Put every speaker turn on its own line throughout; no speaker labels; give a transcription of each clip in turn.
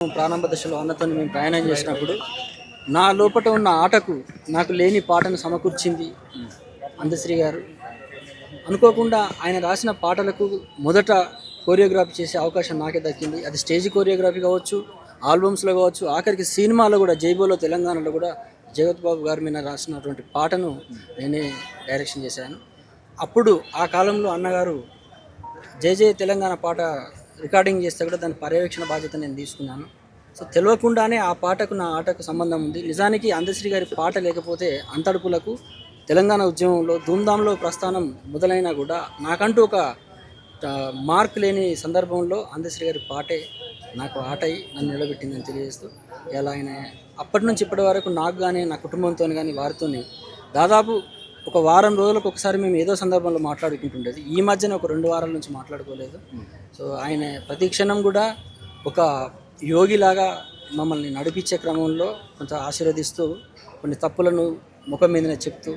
ప్రారంభ దశలో అన్నతో మేము ప్రయాణం చేసినప్పుడు నా లోపట ఉన్న ఆటకు నాకు లేని పాటను సమకూర్చింది అందశ్రీ గారు. అనుకోకుండా ఆయన రాసిన పాటలకు మొదట కోరియోగ్రఫీ చేసే అవకాశం నాకే దక్కింది. అది స్టేజ్ కోరియోగ్రఫీ కావచ్చు ఆల్బమ్స్లో కావచ్చు ఆఖరికి సినిమాలో కూడా జైబోలో తెలంగాణలో కూడా జగత్ బాబు గారి మీద రాసినటువంటి పాటను నేనే డైరెక్షన్ చేశాను. అప్పుడు ఆ కాలంలో అన్నగారు జై జయ తెలంగాణ పాట రికార్డింగ్ చేస్తే కూడా దాని పర్యవేక్షణ బాధ్యత నేను తీసుకున్నాను. సో తెలియకుండానే ఆ పాటకు నా ఆటకు సంబంధం ఉంది. నిజానికి అందశ్రీ గారి పాట లేకపోతే అంతడుపులకు తెలంగాణ ఉద్యమంలో ధూమ్ధాంలో ప్రస్థానం మొదలైనా కూడా నాకంటూ ఒక మార్క్ లేని సందర్భంలో అందశ్రీ గారి పాటే నాకు ఆట అయి నన్ను నిలబెట్టిందని తెలియజేస్తూ ఎలా ఆయన అప్పటి నుంచి ఇప్పటి వరకు నాకు కానీ నా కుటుంబంతో కానీ వారితో దాదాపు ఒక వారం రోజులకు ఒకసారి మేము ఏదో సందర్భంలో మాట్లాడుకుంటుండేది. ఈ మధ్యన ఒక రెండు వారాల నుంచి మాట్లాడుకోలేదు. సో ఆయన ప్రతి క్షణం కూడా ఒక యోగిలాగా మమ్మల్ని నడిపించే క్రమంలో కొంత ఆశీర్వదిస్తూ కొన్ని తప్పులను ముఖం మీదనే చెప్తూ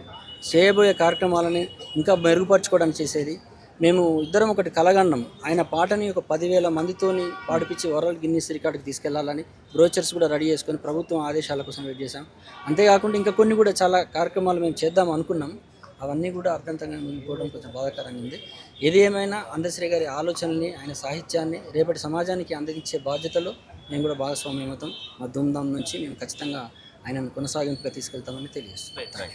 చేయబోయే కార్యక్రమాలని ఇంకా మెరుగుపరచుకోవడానికి చేసేది మేము ఇద్దరం ఒకటి కలగన్నాం. ఆయన పాటని ఒక పదివేల మందితోని పాడిపించి వరల్డ్ గిన్నీస్ రికార్డుకి తీసుకెళ్ళాలని బ్రోచర్స్ కూడా రెడీ చేసుకొని ప్రభుత్వం ఆదేశాల కోసం వెయిట్ చేశాం. అంతేకాకుండా ఇంకా కొన్ని కూడా చాలా కార్యక్రమాలు మేము చేద్దాం అనుకున్నాం. అవన్నీ కూడా అర్థంతంగా మిగిలిపోవడం కొంచెం బాధాకరంగా ఉంది. ఏది ఏమైనా అందశ్రీ గారి ఆలోచనల్ని ఆయన సాహిత్యాన్ని రేపటి సమాజానికి అందగించే బాధ్యతలో మేము కూడా భాగస్వామ్యమవుతాం. మా ధూమ్ధాం నుంచి మేము ఖచ్చితంగా ఆయనను కొనసాగింపుగా తీసుకెళ్తామని తెలియజేస్తున్నాం.